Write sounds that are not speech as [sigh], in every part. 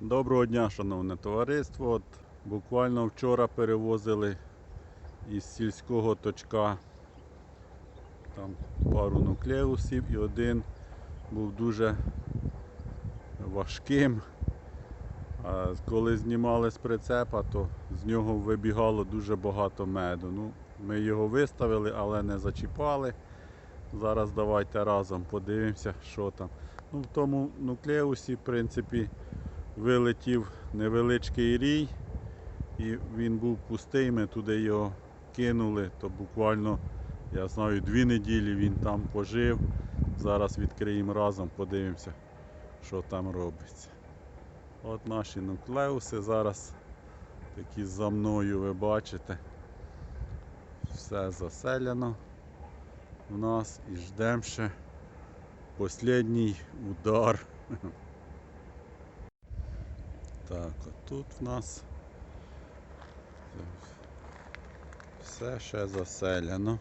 Доброго дня, шановне товариство. От буквально вчора перевозили із сільського точка там пару нуклеусів і один був дуже важким. А коли знімали з прицепа, то з нього вибігало дуже багато меду. Ну, ми його виставили, але не зачіпали. Зараз давайте разом подивимося, що там. Ну, в тому нуклеусі, в принципі, вилетів невеличкий рій, і він був пустий, ми туди його кинули, то буквально, я знаю, дві неділі він там пожив. Зараз відкриємо разом, подивимося, що там робиться. От наші нуклеуси зараз такі за мною ви бачите. Все заселено в нас і ждемо ще останній удар. [laughs] Так, а тут в нас все ще заселено.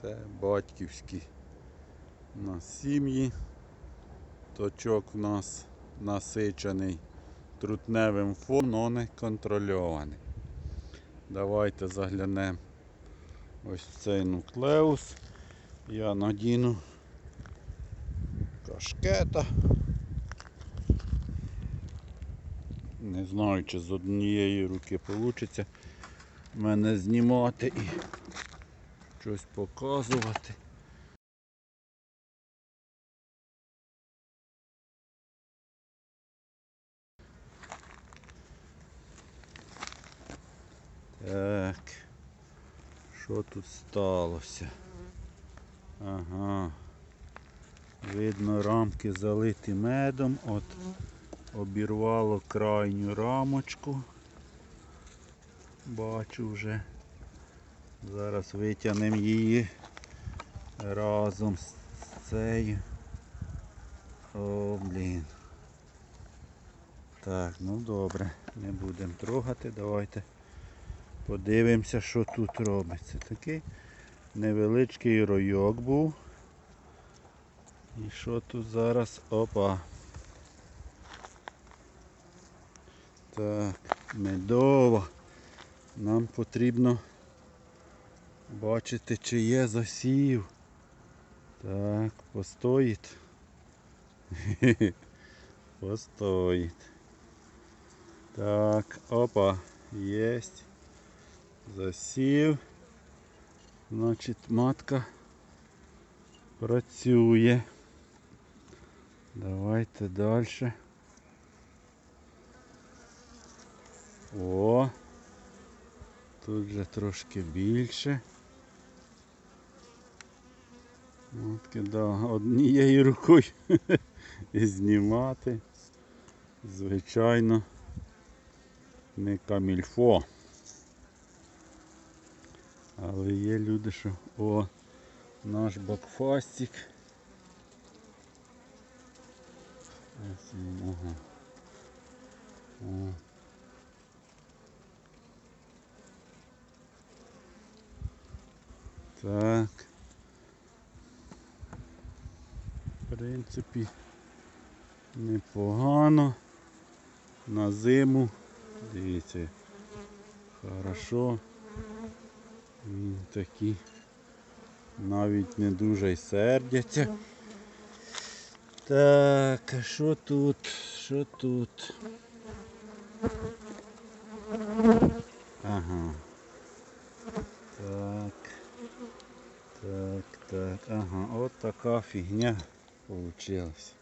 Це батьківські у нас сім'ї. Точок в нас насичений трутневим фоном, але не контрольований. Давайте заглянемо ось в цей нуклеус. Я надіну кашкета. Не знаю, чи з однієї руки вийде мене знімати і щось показувати. Так. Що тут сталося? Ага. Видно, рамки залиті медом. От обірвало крайню рамочку. Бачу вже. Зараз витягнемо її разом з цією. О, блін. Так, ну добре, не будемо трогати, давайте подивимося, що тут робиться. Такий невеличкий ройок був. І що тут зараз? Опа. Так, медово. Нам потрібно бачити, чи є засів. Так, постоїть. [laughs] Постоїть. Так, опа, єсть. Засів. Значить, матка працює. Давайте далі. О, тут вже трошки більше. От кида однією рукою [laughs] і знімати. Звичайно, не камільфо. Але є люди, що о, наш бакфастик. Ось Ага. О. Так. В принципі, непогано. На зиму. Дивіться. Хорошо. Він такі навіть не дуже й сердяться. Так, а що тут? Що тут? Ага. Так. Так, так, ага, от така фігня получилась.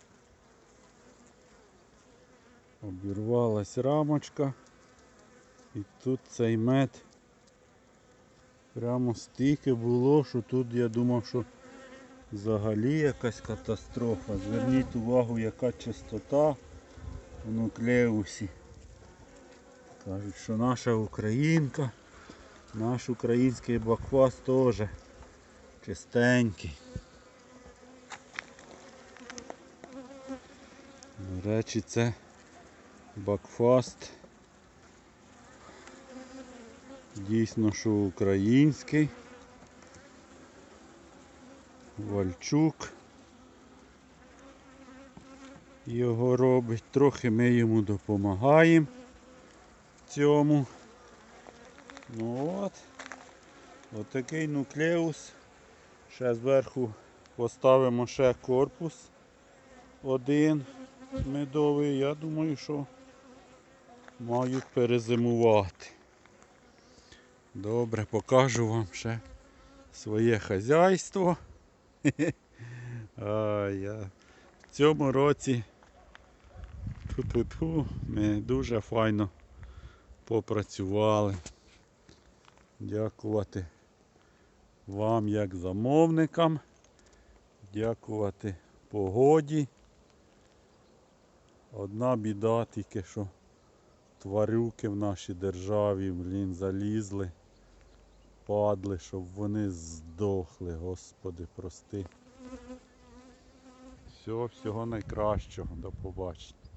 Обірвалась рамочка. І тут цей мед прямо стільки було, що тут я думав, що взагалі якась катастрофа. Зверніть увагу, яка чистота в нуклеусі. Кажуть, що наша українка, наш український баквас теж чистенький. До речі, це бакфаст. Дійсно, що український. Вальчук його робить. Трохи ми йому допомагаємо в цьому. Ну от. Отакий нуклеус. Ще зверху поставимо ще корпус. Один медовий. Я думаю, що мають перезимувати. Добре, покажу вам ще своє хазяйство. [laughs] А, я в цьому році ту-ту-ту, ми дуже файно попрацювали. Дякувати вам як замовникам. Дякувати погоді. Одна біда тільки, що тварюки в нашій державі, блін, залізли, падли, щоб вони здохли, Господи, прости. Всього, всього найкращого, до побачення.